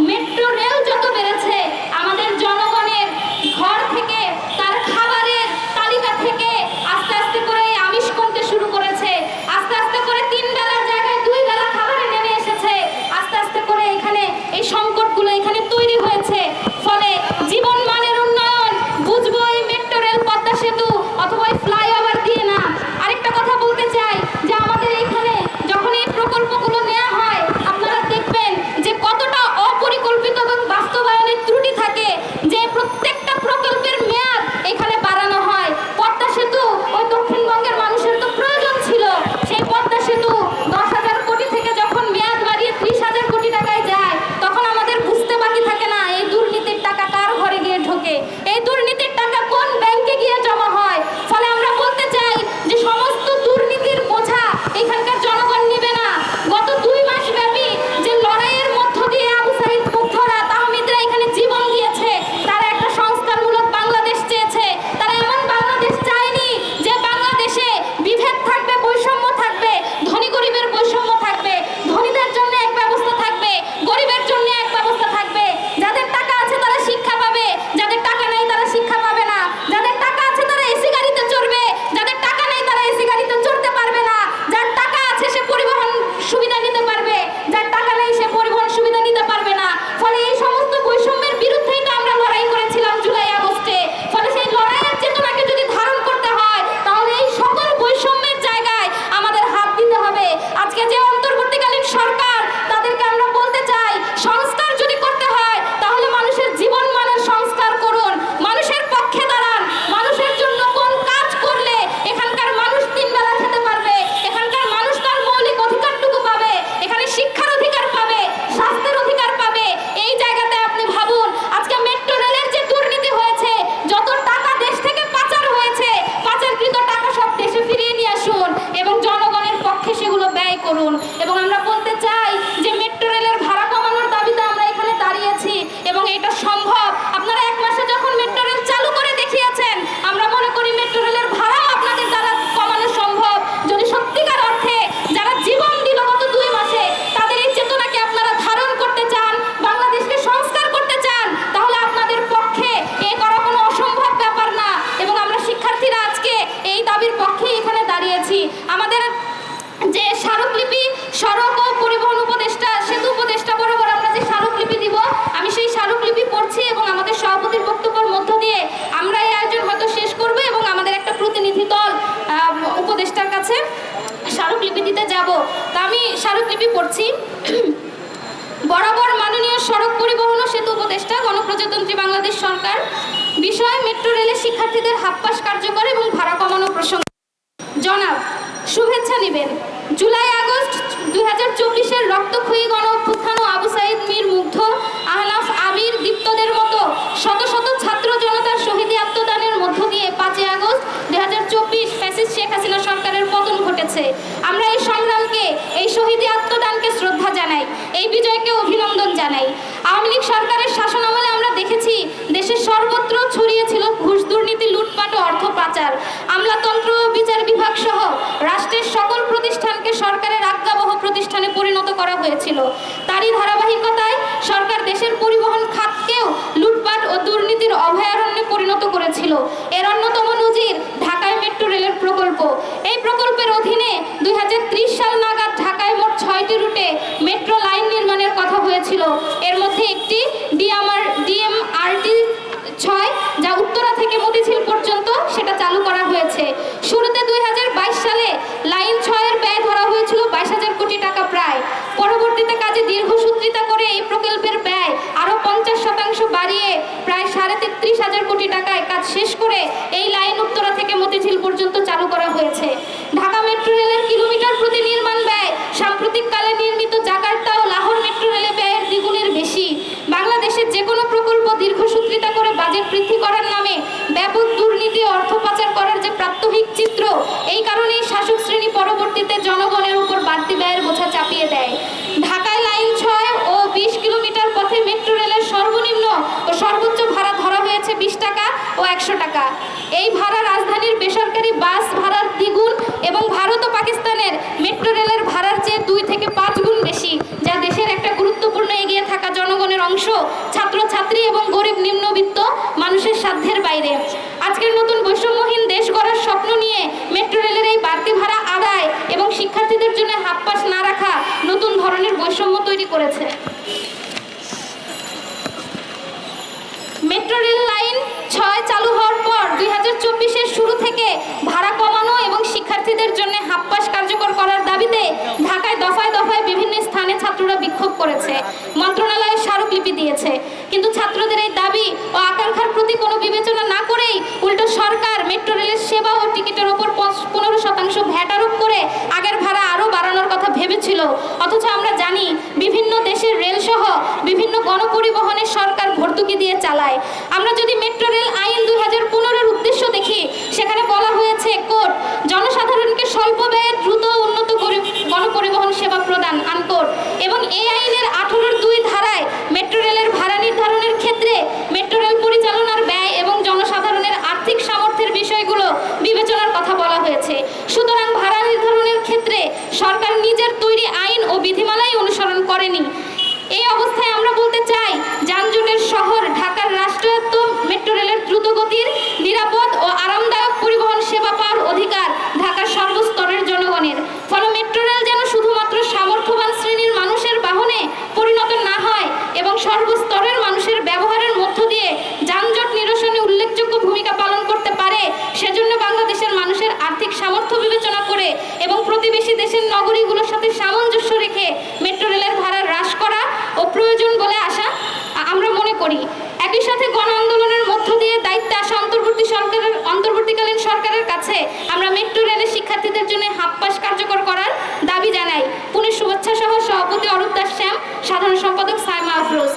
Metro rail স্মারকলিপি পড়ছি। বরাবর মাননীয় সড়ক পরিবহন ও সেতু উপদেষ্টা, গণপ্রজাতন্ত্রী বাংলাদেশ সরকার, বিষয় মেট্রো রেলের শিক্ষার্থীদের হাফপাস কার্যকর এবং ভাড়া কমানো প্রসঙ্গ। জনাব, শুভেচ্ছা নেবেন। জুলাই আগস্ট দু হাজার চব্বিশের রক্তক্ষয়ী গণ অভ্যুত্থান ও আবু সাইদ মীর মুগ্ধ, আহনাফ আবির দীপ্তদের মতো শত শত ছাত্র জনতার শহীদী আত্মদানের মধ্য দিয়ে পাঁচই আগস্ট দু হাজার চব্বিশ ফ্যাসিস শেখ হাসিনা সরকারের পতন ঘটেছে। এই বিজয়কে অভিনন্দন জানাই। আওয়ামী লীগ সরকারের শাসন আমলে আমরা দেখেছি দেশের সর্বত্র ছড়িয়েছিল ঘুষ দুর্নীতি, লুটপাট ও অর্থ পাচার। আমলাতন্ত্র বিচার বিভাগ সহ রাষ্ট্রের সকল প্রতিষ্ঠানকে সরকারের আজ্ঞাবহ প্রতিষ্ঠানে পরিণত করা হয়েছিল। তারই ধারাবাহিকতায় সরকার দেশের পরিবহন খাতকেও লুটপাট ও দুর্নীতির অভয়ারণ্যে পরিণত করেছিল। এর অন্যতম নজির ঢাকায় মেট্রো রেলের প্রকল্প। এই প্রকল্পের অধীনে দুই হাজার ত্রিশ সাল নাগাদ বাড়তি ভাড়া আদায় এবং শিক্ষার্থীদের জন্য হাত পাশ না রাখা নতুন ধরনের বৈষম্য তৈরি করেছে। মেট্রো রেল লাইন ছয় চালু হওয়ার পর দুই হাজার চব্বিশের শুরু থেকে আমরা যদি করি। একই সাথে গণ আন্দোলনের মধ্য দিয়ে দায়িত্ব আসা অন্তর্বর্তী সরকারের অন্তর্বর্তীকালীন সরকারের কাছে আমরা মেট্রো রেলের শিক্ষার্থীদের জন্য হাফপাস কার্যকর করার দাবি জানাই। পুলিশ শুভেচ্ছা সহ সভাপতি অরূপ দাস শ্যাম, সাধারণ সম্পাদক সাইমা আফরোজ।